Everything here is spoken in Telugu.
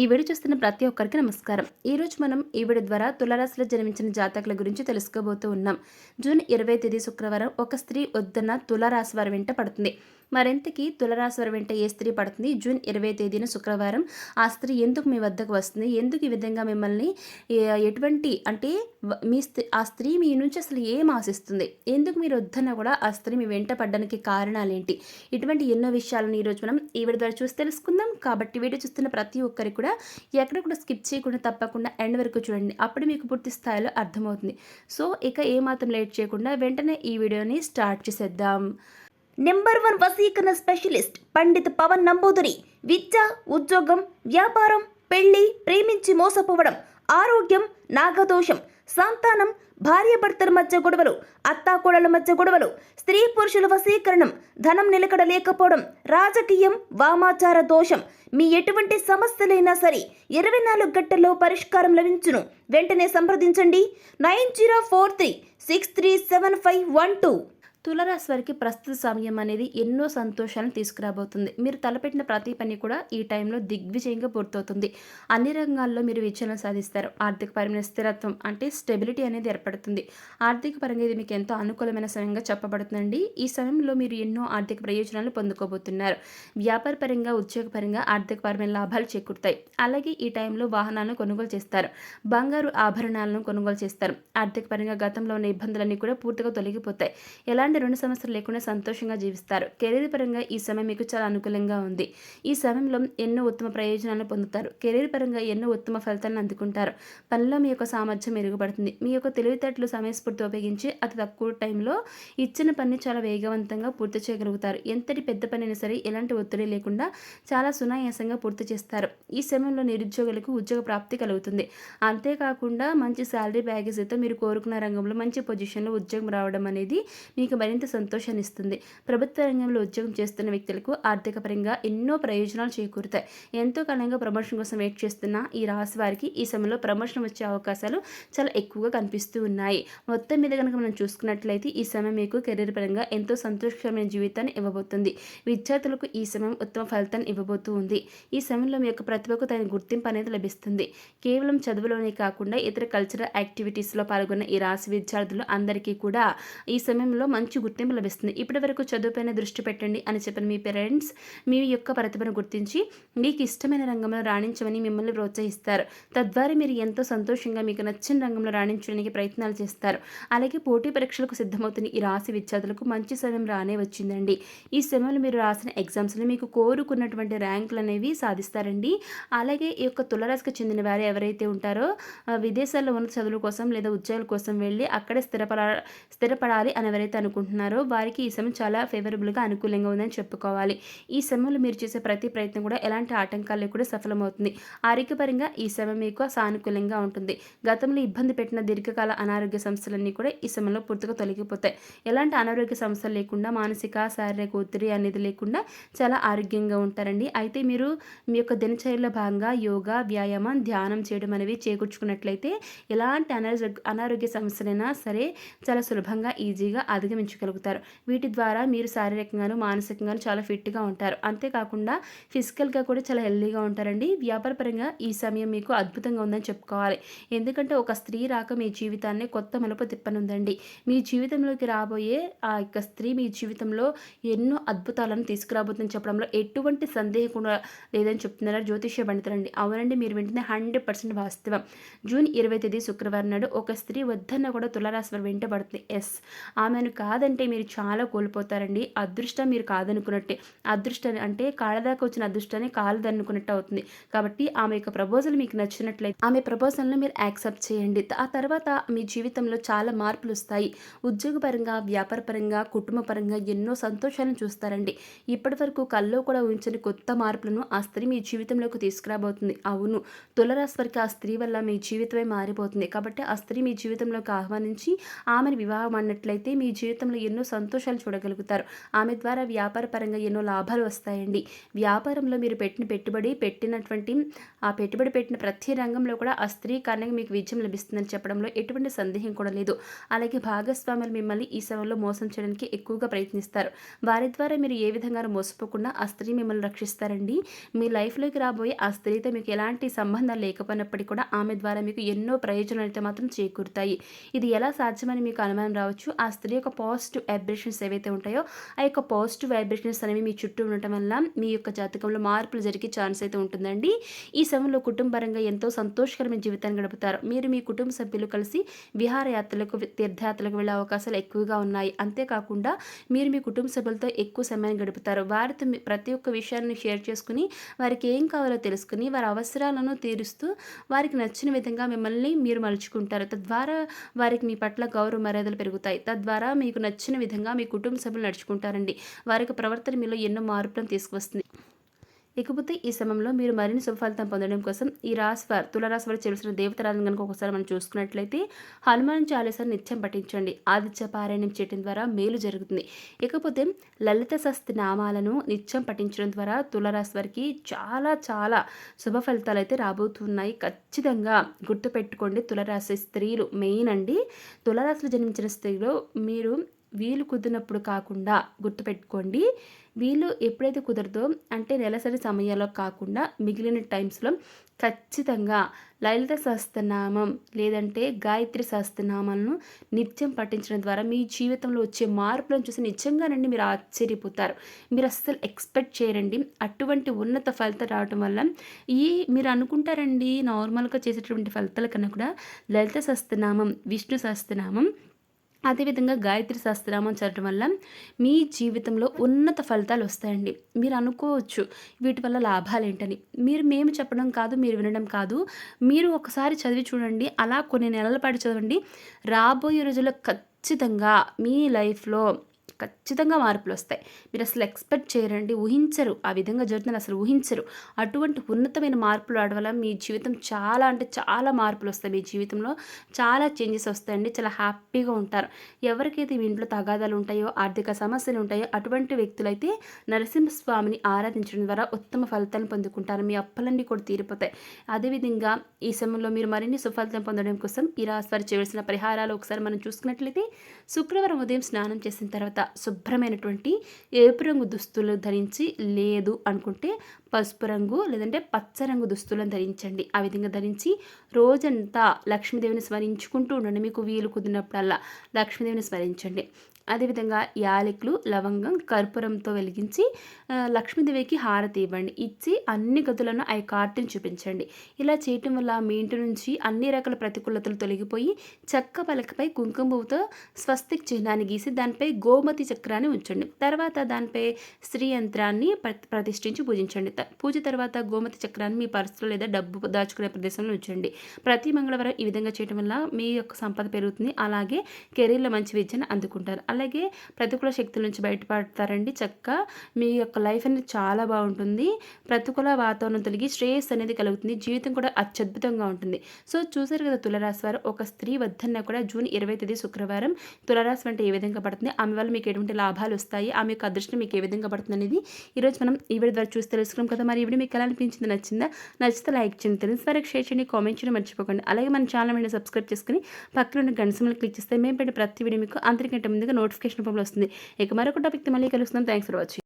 ఈ వీడియో చూస్తున్న ప్రతి ఒక్కరికి నమస్కారం. ఈరోజు మనం ఈ వీడియో ద్వారా తులరాశిలో జన్మించిన జాతకుల గురించి తెలుసుకోబోతూ ఉన్నాం. జూన్ ఇరవై తేదీ శుక్రవారం ఒక స్త్రీ వద్దన్న తులరాశి వారి వెంట పడుతుంది. మరింతకి తులరాశి వారి వెంట ఏ స్త్రీ పడుతుంది? జూన్ ఇరవై తేదీన శుక్రవారం. ఆ స్త్రీ ఎందుకు మీ వద్దకు వస్తుంది? ఎందుకు ఈ విధంగా మిమ్మల్ని ఎటువంటి అంటే మీ స్త్రీ ఆ స్త్రీ మీ నుంచి అసలు ఏం ఆశిస్తుంది? ఎందుకు మీరు వద్దన్నా కూడా ఆ స్త్రీ మీ వెంట పడడానికి కారణాలేంటి? ఇటువంటి ఎన్నో విషయాలను ఈరోజు మనం ఈ వీడియో ద్వారా చూసి తెలుసుకుందాం. కాబట్టి వీడియో చూస్తున్న ప్రతి ఒక్కరికి కూడా ఎక్కడ కూడా స్కిప్ చేయకుండా తప్పకుండా ఎండ్ వరకు చూడండి. అప్పుడు మీకు పూర్తి స్థాయిలో అర్థమవుతుంది. సో ఇక ఏమాత్రం లేట్ చేయకుండా వెంటనే ఈ వీడియోని స్టార్ట్ చేసేద్దాం. నెంబర్ వన్ వసీకరణ స్పెషలిస్ట్ పండిత్ పవన్ నంబూదురి. విద్య ఉద్యోగం వ్యాపారం పెళ్ళి ప్రేమించి మోసపోవడం ఆరోగ్యం నాగదోషం సంతానం భార్యాభర్తల మధ్య గొడవలు అత్తాకోడల మధ్య గొడవలు స్త్రీ పురుషుల వశీకరణం ధనం నిలకడ లేకపోవడం రాజకీయం వామాచార దోషం. మీ ఎటువంటి సమస్యలైనా సరే ఇరవై నాలుగు గంటల్లో పరిష్కారం లభించును. వెంటనే సంప్రదించండి. Nine zero four three six three seven five one two. తులరాశి వారికి ప్రస్తుత సమయం అనేది ఎన్నో సంతోషాలను తీసుకురాబోతుంది. మీరు తలపెట్టిన ప్రతి పని కూడా ఈ టైంలో దిగ్విజయంగా పూర్తవుతుంది. అన్ని రంగాల్లో మీరు విజయాలను సాధిస్తారు. ఆర్థిక పరమైన స్థిరత్వం అంటే స్టెబిలిటీ అనేది ఏర్పడుతుంది. ఆర్థిక పరంగా ఇది మీకు ఎంతో అనుకూలమైన సమయంగా చెప్పబడుతుందండి. ఈ సమయంలో మీరు ఎన్నో ఆర్థిక ప్రయోజనాలు పొందుకోబోతున్నారు. వ్యాపార పరంగా ఉద్యోగపరంగా ఆర్థిక పరమైన లాభాలు చేకూరుతాయి. అలాగే ఈ టైంలో వాహనాలను కొనుగోలు చేస్తారు. బంగారు ఆభరణాలను కొనుగోలు చేస్తారు. ఆర్థిక పరంగా గతంలో ఉన్న ఇబ్బందులన్నీ కూడా పూర్తిగా తొలగిపోతాయి. ఎలాంటి రెండు సమస్యలు లేకుండా సంతోషంగా జీవిస్తారు. కెరీర్ పరంగా ఈ సమయం మీకు చాలా అనుకూలంగా ఉంది. ఈ సమయంలో ఎన్నో ఉత్తమ ప్రయోజనాలను పొందుతారు. కెరీర్ పరంగా ఎన్నో ఉత్తమ ఫలితాలను అందుకుంటారు. పనిలో మీ యొక్క సామర్థ్యం మెరుగుపడుతుంది. మీ యొక్క తెలివితేటలు సమయస్ఫూర్తి ఉపయోగించి అతి తక్కువ టైంలో ఇచ్చిన పని చాలా వేగవంతంగా పూర్తి చేయగలుగుతారు. ఎంతటి పెద్ద పని అయినా సరే ఎలాంటి ఒత్తిడి లేకుండా చాలా సునాయాసంగా పూర్తి చేస్తారు. ఈ సమయంలో నిరుద్యోగులకు ఉద్యోగ ప్రాప్తి కలుగుతుంది. అంతేకాకుండా మంచి శాలరీ ప్యాకేజీతో మీరు కోరుకున్న రంగంలో మంచి పొజిషన్లో ఉద్యోగం రావడం అనేది మీకు మరింత సంతోషాన్ని ఇస్తుంది ప్రభుత్వ రంగంలో ఉద్యోగం చేస్తున్న వ్యక్తులకు ఆర్థిక పరంగా ఎన్నో ప్రయోజనాలు చేకూరుతాయి. ఎంతో కాలంగా ప్రమోషన్ కోసం వెయిట్ చేస్తున్న ఈ రాశి వారికి ఈ సమయంలో ప్రమోషన్ వచ్చే అవకాశాలు చాలా ఎక్కువగా కనిపిస్తూ ఉన్నాయి. మొత్తం మీద కనుక మనం చూసుకున్నట్లయితే ఈ సమయం మీకు కెరీర్ పరంగా ఎంతో సంతోషకరమైన జీవితాన్ని ఇవ్వబోతుంది. విద్యార్థులకు ఈ సమయం ఉత్తమ ఫలితాన్ని ఇవ్వబోతూ ఉంది. ఈ సమయంలో మీ యొక్క ప్రతిభకు తగిన గుర్తింపు అనేది లభిస్తుంది. కేవలం చదువులోనే కాకుండా ఇతర కల్చరల్ యాక్టివిటీస్లో పాల్గొన్న ఈ రాశి విద్యార్థులు అందరికీ కూడా ఈ సమయంలో మంచి మంచి గుర్తింపు లభిస్తుంది. ఇప్పటి వరకు చదువుపైన దృష్టి పెట్టండి అని చెప్పిన మీ పేరెంట్స్ మీ యొక్క ప్రతిభను గుర్తించి మీకు ఇష్టమైన రంగంలో రాణించమని మిమ్మల్ని ప్రోత్సహిస్తారు. తద్వారా మీరు ఎంతో సంతోషంగా మీకు నచ్చిన రంగంలో రాణించడానికి ప్రయత్నాలు చేస్తారు. అలాగే పోటీ పరీక్షలకు సిద్ధమవుతున్న ఈ రాశి విద్యార్థులకు మంచి సమయం రానే వచ్చిందండి. ఈ సమయంలో మీరు రాసిన ఎగ్జామ్స్లో మీకు కోరుకున్నటువంటి ర్యాంకులు అనేవి సాధిస్తారండి. అలాగే ఈ యొక్క తులరాశికి చెందిన వారు ఎవరైతే ఉంటారో విదేశాల్లో ఉన్న చదువుల కోసం లేదా ఉద్యోగాల కోసం వెళ్ళి అక్కడే స్థిరపడ స్థిరపడాలి అని ఎవరైతే అనుకుంటున్నారో వారికి ఈ సమయం చాలా ఫేవరబుల్గా అనుకూలంగా ఉందని చెప్పుకోవాలి. ఈ సమయంలో మీరు చేసే ప్రతి ప్రయత్నం కూడా ఎలాంటి ఆటంకాలు లేకుండా సఫలమవుతుంది. ఆరోగ్యపరంగా ఈ సమయం మీకు సానుకూలంగా ఉంటుంది. గతంలో ఇబ్బంది పెట్టిన దీర్ఘకాల అనారోగ్య సమస్యలన్నీ కూడా ఈ సమయంలో పూర్తిగా తొలగిపోతాయి. ఎలాంటి అనారోగ్య సమస్యలు లేకుండా మానసిక శారీరక ఒత్తిడి అనేది లేకుండా చాలా ఆరోగ్యంగా ఉంటారండి. అయితే మీరు మీ యొక్క దినచర్యలో భాగంగా యోగా వ్యాయామం ధ్యానం చేయడం అనేవి చేకూర్చుకున్నట్లయితే ఎలాంటి అనారోగ్య అనారోగ్య సమస్యలైనా సరే చాలా సులభంగా ఈజీగా అధిగమించగలుగుతారు వీటి ద్వారా మీరు శారీరకంగాను మానసికంగాను చాలా ఫిట్గా ఉంటారు. అంతేకాకుండా ఫిజికల్గా కూడా చాలా హెల్దీగా ఉంటారండి. వ్యాపారపరంగా ఈ సమయం మీకు అద్భుతంగా ఉందని చెప్పుకోవాలి. ఎందుకంటే ఒక స్త్రీ రాక మీ జీవితాన్ని కొత్త మలుపు తిప్పనుందండి. మీ జీవితంలోకి రాబోయే ఆ యొక్క స్త్రీ మీ జీవితంలో ఎన్నో అద్భుతాలను తీసుకురాబోతుందని చెప్పడంలో ఎటువంటి సందేహం కూడా లేదని చెప్తున్నారు జ్యోతిష్య పండితులండి. అవునండి మీరు వింటుంది హండ్రెడ్ పర్సెంట్ వాస్తవం. జూన్ ఇరవై తేదీ శుక్రవారం నాడు ఒక స్త్రీ వద్దన్న కూడా తులరాశి వారు వెంటబడుతుంది. ఎస్. ఆమెను కాదంటే మీరు చాలా కోల్పోతారండి. అదృష్టం మీరు కాదనుకున్నట్టే. అదృష్టం అంటే కాళ్ళదాకా వచ్చిన అదృష్టాన్ని కాలదనుకున్నట్టు అవుతుంది. కాబట్టి ఆమె యొక్క ప్రపోజల్ మీకు నచ్చినట్లయితే ఆమె ప్రపోజల్ను మీరు యాక్సెప్ట్ చేయండి. ఆ తర్వాత మీ జీవితంలో చాలా మార్పులు వస్తాయి. ఉద్యోగపరంగా వ్యాపారపరంగా కుటుంబపరంగా ఎన్నో సంతోషాలను చూస్తారండి. ఇప్పటి వరకు కల్లో కూడా ఊహించని కొత్త మార్పులను ఆ స్త్రీ మీ జీవితంలోకి తీసుకురాబోతుంది. అవును తులరాశి వరకు ఆ స్త్రీ వల్ల మీ జీవితమే మారిపోతుంది. కాబట్టి ఆ స్త్రీ మీ జీవితంలోకి ఆహ్వానించి ఆమెను వివాహం అన్నట్లయితే మీ జీవితం జీవితంలో ఎన్నో సంతోషాలు చూడగలుగుతారు. ఆమె ద్వారా వ్యాపార పరంగా ఎన్నో లాభాలు వస్తాయండి. వ్యాపారంలో మీరు పెట్టిన పెట్టుబడి పెట్టినటువంటి ఆ పెట్టుబడి పెట్టిన ప్రతి రంగంలో కూడా ఆ స్త్రీ కారణంగా మీకు విజయం లభిస్తుందని చెప్పడంలో ఎటువంటి సందేహం కూడా లేదు. అలాగే భాగస్వాములు మిమ్మల్ని ఈ సమయంలో మోసం చేయడానికి ఎక్కువగా ప్రయత్నిస్తారు. వారి ద్వారా మీరు ఏ విధంగా మోసపోకుండా ఆ స్త్రీ మిమ్మల్ని రక్షిస్తారండి. మీ లైఫ్లోకి రాబోయే ఆ స్త్రీతో మీకు ఎలాంటి సంబంధాలు లేకపోయినప్పటికీ కూడా ఆమె ద్వారా మీకు ఎన్నో ప్రయోజనాలు అయితే మాత్రం చేకూరుతాయి. ఇది ఎలా సాధ్యమని మీకు అనుమానం రావచ్చు. ఆ స్త్రీ యొక్క పాజిటివ్ పాజిటివ్ వైబ్రేషన్స్ ఏవైతే ఉంటాయో ఆ యొక్క పాజిటివ్ వైబ్రేషన్స్ అనేవి మీ చుట్టూ ఉండటం వల్ల మీ యొక్క జాతకంలో మార్పులు జరిగే ఛాన్స్ అయితే ఉంటుందండి. ఈ సమయంలో కుటుంబపరంగా ఎంతో సంతోషకరమైన జీవితాన్ని గడుపుతారు. మీరు మీ కుటుంబ సభ్యులు కలిసి విహారయాత్రలకు తీర్థయాత్రలకు వెళ్ళే అవకాశాలు ఎక్కువగా ఉన్నాయి. అంతేకాకుండా మీరు మీ కుటుంబ సభ్యులతో ఎక్కువ సమయాన్ని గడుపుతారు. వారితో ప్రతి ఒక్క విషయాన్ని షేర్ చేసుకుని వారికి ఏం కావాలో తెలుసుకుని వారి అవసరాలను తీరుస్తూ వారికి నచ్చిన విధంగా మిమ్మల్ని మీరు మలుచుకుంటారు. తద్వారా వారికి మీ పట్ల గౌరవ మర్యాదలు పెరుగుతాయి. తద్వారా మీకు నచ్చిన విధంగా మీ కుటుంబ సభ్యులు నడుచుకుంటారండి. వారికి ప్రవర్తన మీలో ఎన్నో మార్పులను తీసుకువస్తుంది. ఇకపోతే ఈ సమయంలో మీరు మరిన్ని శుభఫలితం పొందడం కోసం ఈ రాశి వారు తులరాశి వారు చేసిన దేవతరాలను కనుక ఒకసారి మనం చూసుకున్నట్లయితే హనుమాన్ చాలీసాన్ని నిత్యం పఠించండి. ఆదిత్య పారాయణం చేయడం ద్వారా మేలు జరుగుతుంది. ఇకపోతే లలిత శస్తి నామాలను నిత్యం పఠించడం ద్వారా తులరాశి వారికి చాలా చాలా శుభ ఫలితాలు అయితే రాబోతున్నాయి. ఖచ్చితంగా గుర్తుపెట్టుకోండి తులరాశి స్త్రీలు మెయిన్ అండి. తులరాశిలో జన్మించిన స్త్రీలు మీరు వీలు కుదిరినప్పుడు కాకుండా గుర్తుపెట్టుకోండి. వీళ్ళు ఎప్పుడైతే కుదరదో అంటే నెలసరి సమయాల్లో కాకుండా మిగిలిన టైమ్స్లో ఖచ్చితంగా లలిత సహస్రనామం లేదంటే గాయత్రి సహస్రనామాలను నిత్యం పఠించడం ద్వారా మీ జీవితంలో వచ్చే మార్పులను చూసి నిజంగానండి మీరు ఆశ్చర్యపోతారు. మీరు అస్సలు ఎక్స్పెక్ట్ చేయరండి. అటువంటి ఉన్నత ఫలితం రావటం వల్ల ఈ మీరు అనుకుంటారండి నార్మల్గా చేసేటువంటి ఫలితాల కన్నా కూడా లలిత సహస్రనామం విష్ణు సహస్రనామం అదేవిధంగా గాయత్రి సహస్రనామం చదవడం వల్ల మీ జీవితంలో ఉన్నత ఫలితాలు వస్తాయండి. మీరు అనుకోవచ్చు వీటి వల్ల లాభాలు ఏంటని మీరు మేము చెప్పడం కాదు మీరు వినడం కాదు. మీరు ఒకసారి చదివి చూడండి. అలా కొన్ని నెలల పాటు చదవండి. రాబోయే రోజుల్లో ఖచ్చితంగా మీ లైఫ్లో ఖచ్చితంగా మార్పులు వస్తాయి మీరు అసలు ఎక్స్పెక్ట్ చేయరండి ఊహించరు. ఆ విధంగా జరుగుతుందని అసలు ఊహించరు. అటువంటి ఉన్నతమైన మార్పులు రావడం వల్ల మీ జీవితం చాలా అంటే చాలా మార్పులు వస్తాయి మీ జీవితంలో చాలా చేంజెస్ వస్తాయండి. చాలా హ్యాపీగా ఉంటారు. ఎవరికైతే మీ ఇంట్లో తగాదాలు ఉంటాయో ఆర్థిక సమస్యలు ఉంటాయో అటువంటి వ్యక్తులైతే నరసింహస్వామిని ఆరాధించడం ద్వారా ఉత్తమ ఫలితాలను పొందుకుంటారు. మీ అప్పలన్నీ కూడా తీరిపోతాయి. అదేవిధంగా ఈ సమయంలో మీరు మరిన్ని సుఫలితం పొందడం కోసం ఈ రాశి చేయవలసిన పరిహారాలు ఒకసారి మనం చూసుకున్నట్లయితే శుక్రవారం ఉదయం స్నానం చేసిన తర్వాత శుభ్రమైనటువంటి ఏపు రంగు దుస్తులు ధరించి లేదు అనుకుంటే పసుపు రంగు లేదంటే పచ్చ రంగు దుస్తులను ధరించండి. ఆ విధంగా ధరించి రోజంతా లక్ష్మీదేవిని స్మరించుకుంటూ ఉండండి. మీకు వీలు కుదిరినప్పుడల్లా లక్ష్మీదేవిని స్మరించండి. అదేవిధంగా యాలకులు లవంగం కర్పూరంతో వెలిగించి లక్ష్మీదేవికి హారతి ఇవ్వండి. ఇచ్చి అన్ని గదులను ఆ కార్తీని చూపించండి. ఇలా చేయటం వల్ల మీ ఇంటి నుంచి అన్ని రకాల ప్రతికూలతలు తొలగిపోయి చెక్క పలకపై కుంకుమ పువ్వుతో స్వస్తిక్ చిహ్నాన్ని గీసి దానిపై గోమతి చక్రాన్ని ఉంచండి. తర్వాత దానిపై స్త్రీ యంత్రాన్ని ప్రతిష్ఠించి పూజించండి. పూజ తర్వాత గోమతి చక్రాన్ని మీ పర్సులో లేదా డబ్బు దాచుకునే ప్రదేశంలో ఉంచండి. ప్రతి మంగళవారం ఈ విధంగా చేయడం వల్ల మీ యొక్క సంపద పెరుగుతుంది. అలాగే కెరీర్లో మంచి విద్యను అందుకుంటారు. అలాగే ప్రతికూల శక్తుల నుంచి బయటపడతారండి. చక్క మీ యొక్క లైఫ్ అనేది చాలా బాగుంటుంది. ప్రతికూల వాతావరణం తొలగి శ్రేయస్సు అనేది కలుగుతుంది. జీవితం కూడా అత్యద్భుతంగా ఉంటుంది. సో చూసారు కదా తులరాశి వారు ఒక స్త్రీ వద్దన్న కూడా జూన్ ఇరవై తేదీ శుక్రవారం తులరాశి అంటే ఏ విధంగా పడుతుంది? ఆమె వల్ల మీకు ఎటువంటి లాభాలు వస్తాయి? ఆమె యొక్క అదృష్టం మీకు ఏ విధంగా పడుతుంది అనేది ఈరోజు మనం ఈ వీడియో ద్వారా చూసి తెలుసుకున్నాం కదా. మరి ఇప్పుడు మీకు ఎలా అనిపించింది? నచ్చిందా? నచ్చితే లైక్ చేయండి. తెలిసి వరకు షేర్ చేయండి కామెంట్ చేయడం మర్చిపోకండి. అలాగే మన ఛానల్ మీద సబ్స్క్రైబ్ చేసుకుని పక్కన ఉన్న గంట క్లిక్ చేస్తే మేము పెట్టే ప్రతి వీడియో మీకు అంతకంటే ముందుగా నోటిఫికేషన్ రూపంలో వస్తుంది. ఇక మరొక టాపిక్తో మళ్ళీ కలుస్తున్నాం. Thanks for watching.